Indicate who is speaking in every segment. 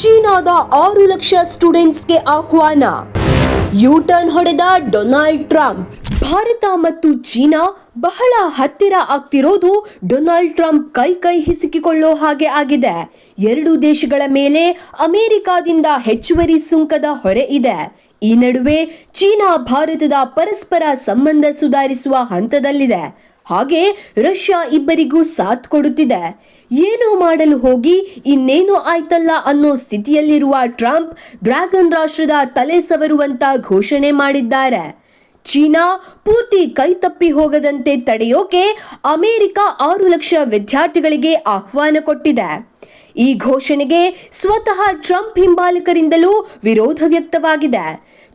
Speaker 1: ಚೀನಾದ ಆರು ಲಕ್ಷ ಸ್ಟೂಡೆಂಟ್ಸ್ಗೆ ಆಹ್ವಾನ. ಯು ಟರ್ನ್ ಹೊಡೆದ ಡೊನಾಲ್ಡ್ ಟ್ರಂಪ್. ಭಾರತ ಮತ್ತು ಚೀನಾ ಬಹಳ ಹತ್ತಿರ ಆಗ್ತಿರೋದು ಡೊನಾಲ್ಡ್ ಟ್ರಂಪ್ ಕೈ ಕೈ ಹಿಸುಕಿಕೊಳ್ಳೋ ಹಾಗೆ ಆಗಿದೆ. ಎರಡು ದೇಶಗಳ ಮೇಲೆ ಅಮೆರಿಕಾದಿಂದ ಹೆಚ್ಚುವರಿ ಸುಂಕದ ಹೊರೆ ಇದೆ. ಈ ನಡುವೆ ಚೀನಾ ಭಾರತದ ಪರಸ್ಪರ ಸಂಬಂಧ ಸುಧಾರಿಸುವ ಹಂತದಲ್ಲಿದೆ. ಹಾಗೆ ರಷ್ಯಾ ಇಬ್ಬರಿಗೂ ಸಾಥ್ ಕೊಡುತ್ತಿದೆ. ಏನೋ ಮಾಡಲು ಹೋಗಿ, ಇನ್ನೇನು ಆಯ್ತಲ್ಲ ಅನ್ನೋ ಸ್ಥಿತಿಯಲ್ಲಿರುವ ಟ್ರಂಪ್ ಡ್ರ್ಯಾಗನ್ ರಾಷ್ಟ್ರದ ತಲೆ ಸವರುವಂತ ಘೋಷಣೆ ಮಾಡಿದ್ದಾರೆ. ಚೀನಾ ಪೂರ್ತಿ ಕೈ ತಪ್ಪಿ ಹೋಗದಂತೆ ತಡೆಯೋಕೆ ಅಮೆರಿಕ ಆರು ಲಕ್ಷ ವಿದ್ಯಾರ್ಥಿಗಳಿಗೆ ಆಹ್ವಾನ ಕೊಟ್ಟಿದೆ. ಈ ಘೋಷಣೆಗೆ ಸ್ವತಃ ಟ್ರಂಪ್ ಹಿಂಬಾಲಕರಿಂದಲೂ ವಿರೋಧ ವ್ಯಕ್ತವಾಗಿದೆ.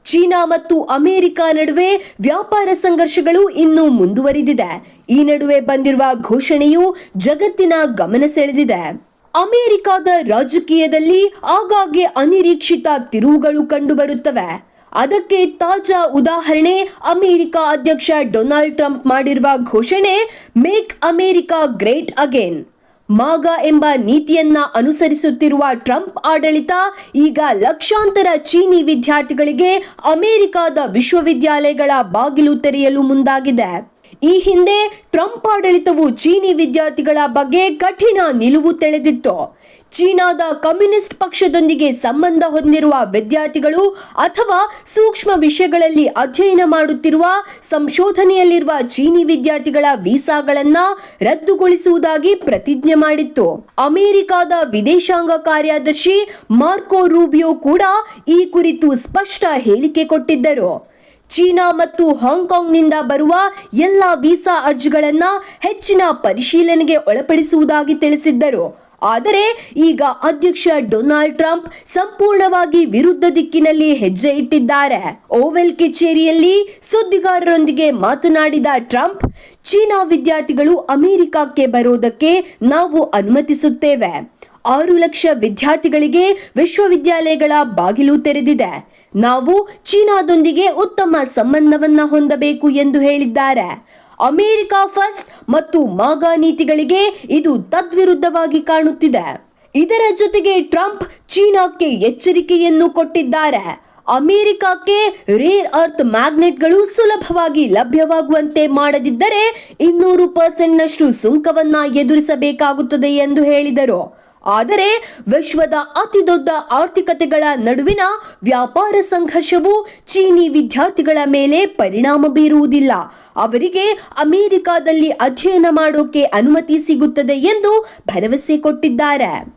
Speaker 1: ಚೀನಾ ಮತ್ತು ಅಮೆರಿಕ ನಡುವೆ ವ್ಯಾಪಾರ ಸಂಘರ್ಷಗಳು ಇನ್ನೂ ಮುಂದುವರಿದಿದೆ. ಈ ನಡುವೆ ಬಂದಿರುವ ಘೋಷಣೆಯು ಜಗತ್ತಿನ ಗಮನ ಸೆಳೆದಿದೆ. ಅಮೆರಿಕದ ರಾಜಕೀಯದಲ್ಲಿ ಆಗಾಗ್ಗೆ ಅನಿರೀಕ್ಷಿತ ತಿರುವುಗಳು ಕಂಡುಬರುತ್ತವೆ. ಅದಕ್ಕೆ ತಾಜಾ ಉದಾಹರಣೆ ಅಮೆರಿಕ ಅಧ್ಯಕ್ಷ ಡೊನಾಲ್ಡ್ ಟ್ರಂಪ್ ಮಾಡಿರುವ ಘೋಷಣೆ, make America great again. MAGA ಎಂಬ ನೀತಿಯನ್ನ ಅನುಸರಿಸುತ್ತಿರುವ ಟ್ರಂಪ್ ಆಡಳಿತ ಈಗ ಲಕ್ಷಾಂತರ ಚೀನಿ ವಿದ್ಯಾರ್ಥಿಗಳಿಗೆ ಅಮೆರಿಕದ ವಿಶ್ವವಿದ್ಯಾಲಯಗಳ ಬಾಗಿಲು ತೆರೆಯಲು ಮುಂದಾಗಿದೆ. ಈ ಹಿಂದೆ ಟ್ರಂಪ್ ಆಡಳಿತವು ಚೀನಿ ವಿದ್ಯಾರ್ಥಿಗಳ ಬಗ್ಗೆ ಕಠಿಣ ನಿಲುವು ತೆಳೆದಿತ್ತು. ಚೀನಾದ ಕಮ್ಯುನಿಸ್ಟ್ ಪಕ್ಷದೊಂದಿಗೆ ಸಂಬಂಧ ಹೊಂದಿರುವ ವಿದ್ಯಾರ್ಥಿಗಳು ಅಥವಾ ಸೂಕ್ಷ್ಮ ವಿಷಯಗಳಲ್ಲಿ ಅಧ್ಯಯನ ಮಾಡುತ್ತಿರುವ ಸಂಶೋಧನೆಯಲ್ಲಿರುವ ಚೀನಿ ವಿದ್ಯಾರ್ಥಿಗಳ ವೀಸಾಗಳನ್ನ ರದ್ದುಗೊಳಿಸುವುದಾಗಿ ಪ್ರತಿಜ್ಞೆ ಮಾಡಿತ್ತು. ಅಮೆರಿಕದ ವಿದೇಶಾಂಗ ಕಾರ್ಯದರ್ಶಿ ಮಾರ್ಕೋ ರೂಬಿಯೋ ಕೂಡ ಈ ಕುರಿತು ಸ್ಪಷ್ಟ ಹೇಳಿಕೆ ಕೊಟ್ಟಿದ್ದರು. ಚೀನಾ ಮತ್ತು ಹಾಂಗ್ಕಾಂಗ್ನಿಂದ ಬರುವ ಎಲ್ಲ ವೀಸಾ ಅರ್ಜಿಗಳನ್ನು ಹೆಚ್ಚಿನ ಪರಿಶೀಲನೆಗೆ ಒಳಪಡಿಸುವುದಾಗಿ ತಿಳಿಸಿದ್ದರು. ಆದರೆ ಈಗ ಅಧ್ಯಕ್ಷ ಡೊನಾಲ್ಡ್ ಟ್ರಂಪ್ ಸಂಪೂರ್ಣವಾಗಿ ವಿರುದ್ಧ ದಿಕ್ಕಿನಲ್ಲಿ ಹೆಜ್ಜೆ ಇಟ್ಟಿದ್ದಾರೆ. ಓವೆಲ್ ಕಚೇರಿಯಲ್ಲಿ ಸುದ್ದಿಗಾರರೊಂದಿಗೆ ಮಾತನಾಡಿದ ಟ್ರಂಪ್, ಚೀನಾ ವಿದ್ಯಾರ್ಥಿಗಳು ಅಮೆರಿಕಕ್ಕೆ ಬರೋದಕ್ಕೆ ನಾವು ಅನುಮತಿಸುತ್ತೇವೆ. ಆರು ಲಕ್ಷ ವಿದ್ಯಾರ್ಥಿಗಳಿಗೆ ವಿಶ್ವವಿದ್ಯಾಲಯಗಳ ಬಾಗಿಲು ತೆರೆದಿದೆ. ನಾವು ಚೀನಾದೊಂದಿಗೆ ಉತ್ತಮ ಸಂಬಂಧವನ್ನ ಹೊಂದಬೇಕು ಎಂದು ಹೇಳಿದ್ದಾರೆ. ಅಮೆರಿಕ ಫಸ್ಟ್ ಮತ್ತು ಮಾಗ ನೀತಿಗಳಿಗೆ ಇದು ತದ್ವಿರುದ್ಧವಾಗಿ ಕಾಣುತ್ತಿದೆ. ಇದರ ಜೊತೆಗೆ ಟ್ರಂಪ್ ಚೀನಾಕ್ಕೆ ಎಚ್ಚರಿಕೆಯನ್ನು ಕೊಟ್ಟಿದ್ದಾರೆ. ಅಮೆರಿಕಕ್ಕೆ ರೇರ್ ಅರ್ತ್ ಮ್ಯಾಗ್ನೆಟ್ಗಳು ಸುಲಭವಾಗಿ ಲಭ್ಯವಾಗುವಂತೆ ಮಾಡದಿದ್ದರೆ ಇನ್ನೂರು ಪರ್ಸೆಂಟ್ನಷ್ಟು ಸುಂಕವನ್ನ ಎದುರಿಸಬೇಕಾಗುತ್ತದೆ ಎಂದು ಹೇಳಿದರು. ಆದರೆ ವಿಶ್ವದ ಅತಿ ದೊಡ್ಡ ಆರ್ಥಿಕತೆಗಳ ನಡುವಿನ ವ್ಯಾಪಾರ ಸಂಘರ್ಷವು ಚೀನಿ ವಿದ್ಯಾರ್ಥಿಗಳ ಮೇಲೆ ಪರಿಣಾಮ ಬೀರುವುದಿಲ್ಲ. ಅವರಿಗೆ ಅಮೆರಿಕದಲ್ಲಿ ಅಧ್ಯಯನ ಮಾಡೋಕೆ ಅನುಮತಿ ಸಿಗುತ್ತದೆ ಎಂದು ಭರವಸೆ ಕೊಟ್ಟಿದ್ದಾರೆ.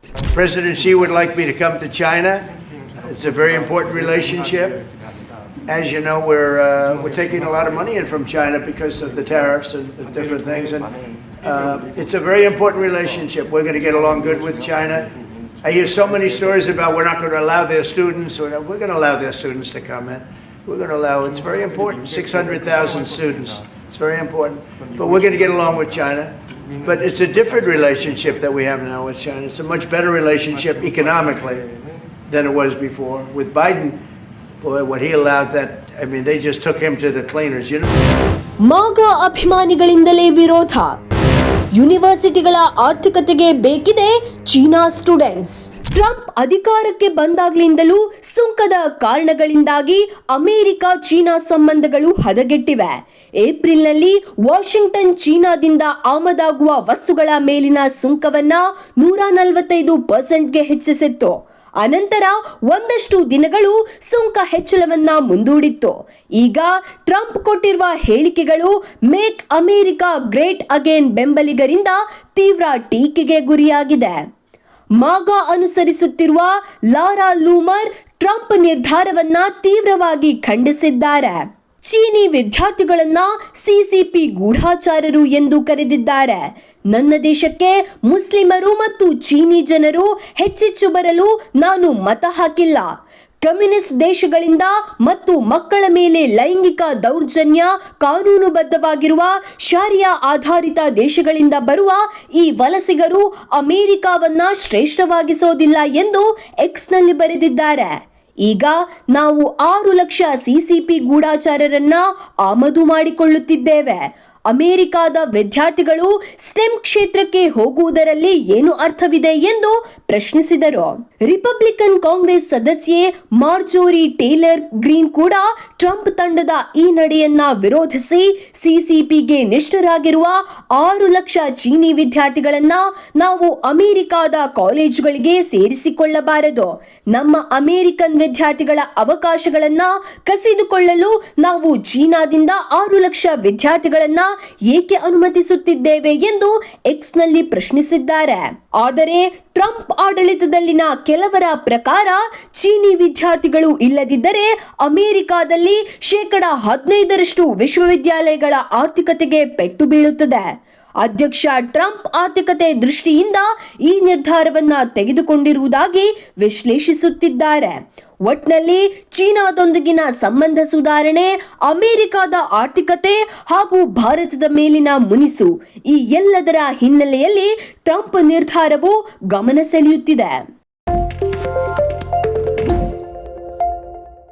Speaker 2: As you know, we're, uh, we're taking a lot of money in from China because of the tariffs and the different things. And uh, it's a very important relationship. We're going to get along good with China. I hear so many stories about we're not going to allow their students. We're, not- we're going to allow their students to come in. We're going to allow. It's very important. Six hundred thousand students. It's very important. But we're going to get along with China. But it's a different relationship that we have now with China. It's a much better relationship economically than it was before. With Biden, boy, what he allowed that, I mean, they just took him to the cleaners, you know?
Speaker 1: ಮಾಗ ಅಭಿಮಾನಿಗಳಿಂದಲೇ ವಿರೋಧ ಯೂನಿವರ್ಸಿಟಿಗಳ ಆರ್ಥಿಕತೆಗೆ ಬೇಕಿದೆ China students. Trump ಅಧಿಕಾರಕ್ಕೆ ಬಂದಾಗ್ಲಿಂದಲೂ ಸುಂಕದ ಕಾರಣಗಳಿಂದಾಗಿ America China ಸಂಬಂಧಗಳು ಹದಗೆಟ್ಟಿವೆ. ಏಪ್ರಿಲ್ನಲ್ಲಿ Washington ಚೀನಾದಿಂದ ಆಮದಾಗುವ ವಸ್ತುಗಳ ಮೇಲಿನ ಸುಂಕವನ್ನ ನೂರ ನಲವತ್ತೈದು ಪರ್ಸೆಂಟ್ಗೆ ಹೆಚ್ಚಿಸಿತ್ತು. ಅನಂತರ ಒಂದಷ್ಟು ದಿನಗಳು ಸುಂಕ ಹೆಚ್ಚಳವನ್ನ ಮುಂದೂಡಿತ್ತು. ಈಗ ಟ್ರಂಪ್ ಕೊಟ್ಟಿರುವ ಹೇಳಿಕೆಗಳು ಮೇಕ್ ಅಮೆರಿಕಾ ಗ್ರೇಟ್ ಅಗೇನ್ ಬೆಂಬಲಿಗರಿಂದ ತೀವ್ರ ಟೀಕೆಗೆ ಗುರಿಯಾಗಿದೆ. ಮಾಗ ಅನುಸರಿಸುತ್ತಿರುವ ಲಾರಾ ಲೂಮರ್ ಟ್ರಂಪ್ ನಿರ್ಧಾರವನ್ನ ತೀವ್ರವಾಗಿ ಖಂಡಿಸಿದ್ದಾರೆ. ಚೀನಿ ವಿದ್ಯಾರ್ಥಿಗಳನ್ನ ಸಿಸಿಪಿ ಗೂಢಾಚಾರರು ಎಂದು ಕರೆದಿದ್ದಾರೆ. ನನ್ನ ದೇಶಕ್ಕೆ ಮುಸ್ಲಿಮರು ಮತ್ತು ಚೀನಿ ಜನರು ಹೆಚ್ಚೆಚ್ಚು ಬರಲು ನಾನು ಮತ ಹಾಕಿಲ್ಲ. ಕಮ್ಯುನಿಸ್ಟ್ ದೇಶಗಳಿಂದ ಮತ್ತು ಮಕ್ಕಳ ಮೇಲೆ ಲೈಂಗಿಕ ದೌರ್ಜನ್ಯ ಕಾನೂನುಬದ್ಧವಾಗಿರುವ ಶಾರಿಯಾ ಆಧಾರಿತ ದೇಶಗಳಿಂದ ಬರುವ ಈ ವಲಸಿಗರು ಅಮೆರಿಕಾವನ್ನ ಶ್ರೇಷ್ಠವಾಗಿಸೋದಿಲ್ಲ ಎಂದು ಎಕ್ಸ್ನಲ್ಲಿ ಬರೆದಿದ್ದಾರೆ. ಈಗ ನಾವು ಆರು ಲಕ್ಷ ಸಿಸಿಪಿ ಗೂಢಾಚಾರರನ್ನ ಆಮದು ಮಾಡಿಕೊಳ್ಳುತ್ತಿದ್ದೇವೆ. ಅಮೆರಿಕಾದ ವಿದ್ಯಾರ್ಥಿಗಳು ಸ್ಟೆಮ್ ಕ್ಷೇತ್ರಕ್ಕೆ ಹೋಗುವುದರಲ್ಲಿ ಏನು ಅರ್ಥವಿದೆ ಎಂದು ಪ್ರಶ್ನಿಸಿದರು. ರಿಪಬ್ಲಿಕನ್ ಕಾಂಗ್ರೆಸ್ ಸದಸ್ಯೆ ಮಾರ್ಜೋರಿ ಟೇಲರ್ ಗ್ರೀನ್ ಕೂಡ ಟ್ರಂಪ್ ತಂಡದ ಈ ನಡೆಯನ್ನ ವಿರೋಧಿಸಿ ಸಿಸಿಪಿಗೆ ನಿಷ್ಠರಾಗಿರುವ ಆರು ಲಕ್ಷ ಚೀನಿ ವಿದ್ಯಾರ್ಥಿಗಳನ್ನ ನಾವು ಅಮೆರಿಕಾದ ಕಾಲೇಜುಗಳಿಗೆ ಸೇರಿಸಿಕೊಳ್ಳಬಾರದು. ನಮ್ಮ ಅಮೆರಿಕನ್ ವಿದ್ಯಾರ್ಥಿಗಳ ಅವಕಾಶಗಳನ್ನ ಕಸಿದುಕೊಳ್ಳಲು ನಾವು ಚೀನಾದಿಂದ ಆರು ಲಕ್ಷ ವಿದ್ಯಾರ್ಥಿಗಳನ್ನ ಏಕೆ ಅನುಮತಿಸುತ್ತಿದ್ದೇವೆ ಎಂದು ಎಕ್ಸ್ನಲ್ಲಿ ಪ್ರಶ್ನಿಸಿದ್ದಾರೆ. ಆದರೆ ಟ್ರಂಪ್ ಆಡಳಿತದಲ್ಲಿನ ಕೆಲವರ ಪ್ರಕಾರ ಚೀನಿ ವಿದ್ಯಾರ್ಥಿಗಳು ಇಲ್ಲದಿದ್ದರೆ ಅಮೆರಿಕಾದಲ್ಲಿ ಶೇಕಡ ಹದಿನೈದರಷ್ಟು ವಿಶ್ವವಿದ್ಯಾಲಯಗಳ ಆರ್ಥಿಕತೆಗೆ ಪೆಟ್ಟು ಬೀಳುತ್ತದೆ. ಅಧ್ಯಕ್ಷ ಟ್ರಂಪ್ ಆರ್ಥಿಕತೆ ದೃಷ್ಟಿಯಿಂದ ಈ ನಿರ್ಧಾರವನ್ನ ತೆಗೆದುಕೊಂಡಿರುವುದಾಗಿ ವಿಶ್ಲೇಷಿಸುತ್ತಿದ್ದಾರೆ. ಒಟ್ನಲ್ಲಿ ಚೀನಾದೊಂದಿಗಿನ ಸಂಬಂಧ ಸುಧಾರಣೆ, ಅಮೆರಿಕದ ಆರ್ಥಿಕತೆ ಹಾಗೂ ಭಾರತದ ಮೇಲಿನ ಮುನಿಸು ಈ ಎಲ್ಲದರ ಹಿನ್ನೆಲೆಯಲ್ಲಿ ಟ್ರಂಪ್ ನಿರ್ಧಾರವು ಗಮನ ಸೆಳೆಯುತ್ತಿದೆ.